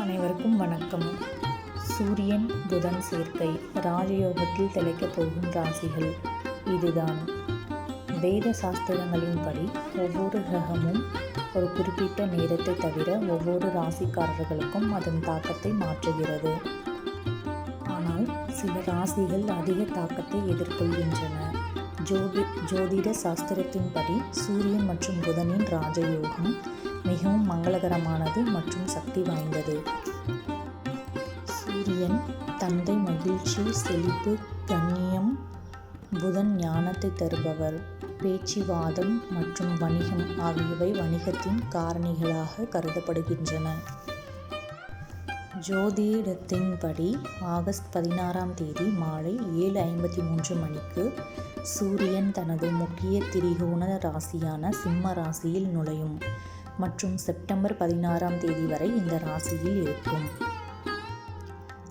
அனைவருக்கும் வணக்கம். சூரியன் புதன் சேர்க்கை ராஜயோகத்தில் திளைக்கப் போகும் ராசிகள் இதுதான். வேத சாஸ்திரங்களின்படி ஒவ்வொரு கிரகமும் ஒரு குறிப்பிட்ட நேரத்தை தவிர ஒவ்வொரு ராசிக்காரர்களுக்கும் அதன் தாக்கத்தை மாற்றுகிறது. ஆனால் சில ராசிகள் அதிக தாக்கத்தை எதிர்கொள்கின்றன. ஜோதி ஜோதிட சாஸ்திரத்தின்படி சூரியன் மற்றும் புதனின் ராஜயோகம் மிகவும் மங்களகரமானது மற்றும் சக்தி வாய்ந்தது. சூரியன் தந்தை மகிழ்ச்சி செழிப்பு கண்ணியம் புதன் ஞானத்தை தருபவர். பேச்சுவாதம் மற்றும் வணிகம் ஆகியவை வணிகத்தின் காரணிகளாக கருதப்படுகின்றன. ஜோதிடத்தின்படி ஆகஸ்ட் பதினாறாம் தேதி மாலை ஏழு ஐம்பத்தி மூன்று மணிக்கு சூரியன் தனது முக்கிய திரிகோண ராசியான சிம்ம ராசியில் நுழையும். மற்றும் செப்டம்பர் பதினாறாம் தேதி வரை இந்த ராசியில் இருக்கும்.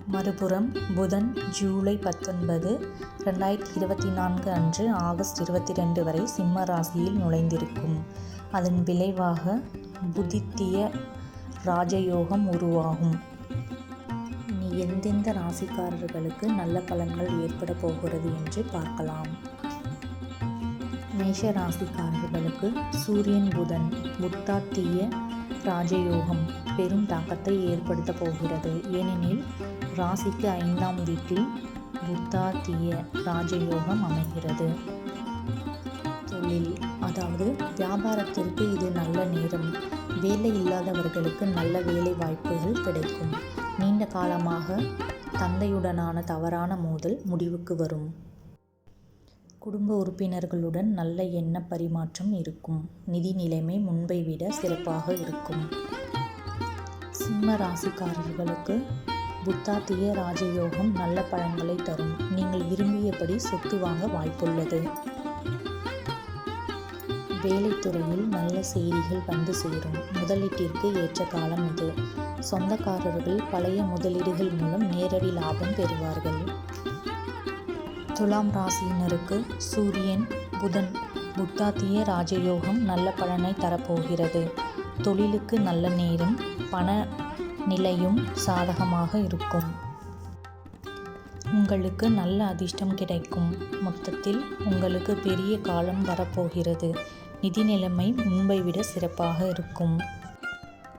மறுபுறம் புதன் ஜூலை பத்தொன்பது ரெண்டாயிரத்தி இருபத்தி நான்கு அன்று ஆகஸ்ட் இருபத்தி ரெண்டு வரை சிம்ம ராசியில் நுழைந்திருக்கும். அதன் விளைவாக புதித்திய ராஜயோகம் உருவாகும். இனி எந்தெந்த ராசிக்காரர்களுக்கு நல்ல பலன்கள் ஏற்பட போகிறது என்று பார்க்கலாம். மேஷ ராசிக்காரர்களுக்கு சூரியன் புதன் முத்தாத்திய ராஜயோகம் பெரும் தாக்கத்தை ஏற்படுத்த போகிறது. ஏனெனில் ராசிக்கு ஐந்தாம் வீட்டில் புத்தாத்திய ராஜயோகம் அமைகிறது. தொழில் அதாவது வியாபாரத்திற்கு இது நல்ல நேரம். வேலை இல்லாதவர்களுக்கு நல்ல வேலை வாய்ப்புகள் கிடைக்கும். நீண்ட காலமாக தந்தையுடனான தவறான மோதல் முடிவுக்கு வரும். குடும்ப உறுப்பினர்களுடன் நல்ல எண்ண பரிமாற்றம் இருக்கும். நிதி நிலைமை முன்பை விட சிறப்பாக இருக்கும். சிம்ம ராசிக்காரர்களுக்கு புத்தாத்திய ராஜயோகம் நல்ல பலன்களை தரும். நீங்கள் விரும்பியபடி சொத்து வாங்க வாய்ப்புள்ளது. வேலைத்துறையில் நல்ல செய்திகள் வந்து சேரும். முதலீட்டிற்கு ஏற்ற காலம் இது. சொந்தக்காரர்கள் பழைய முதலீடுகள் மூலம் நேரடி லாபம் பெறுவார்கள். துலாம் ராசியினருக்கு சூரியன் புதன் புத்தாத்திய ராஜயோகம் நல்ல பலனை தரப்போகிறது. தொழிலுக்கு நல்ல நேரம் பண நிலையும் சாதகமாக இருக்கும். உங்களுக்கு நல்ல அதிர்ஷ்டம் கிடைக்கும். மொத்தத்தில் உங்களுக்கு பெரிய காலம் வரப்போகிறது. நிதி நிலைமை முன்பை விட சிறப்பாக இருக்கும்.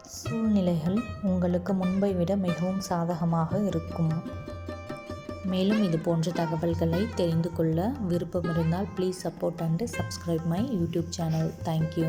சூழ்நிலைகள் உங்களுக்கு முன்பை விட மிகவும் சாதகமாக இருக்கும். மேலும் இது போன்ற தகவல்களை தெரிந்து கொள்ள விருப்பம் இருந்தால் please support and subscribe my YouTube channel thank you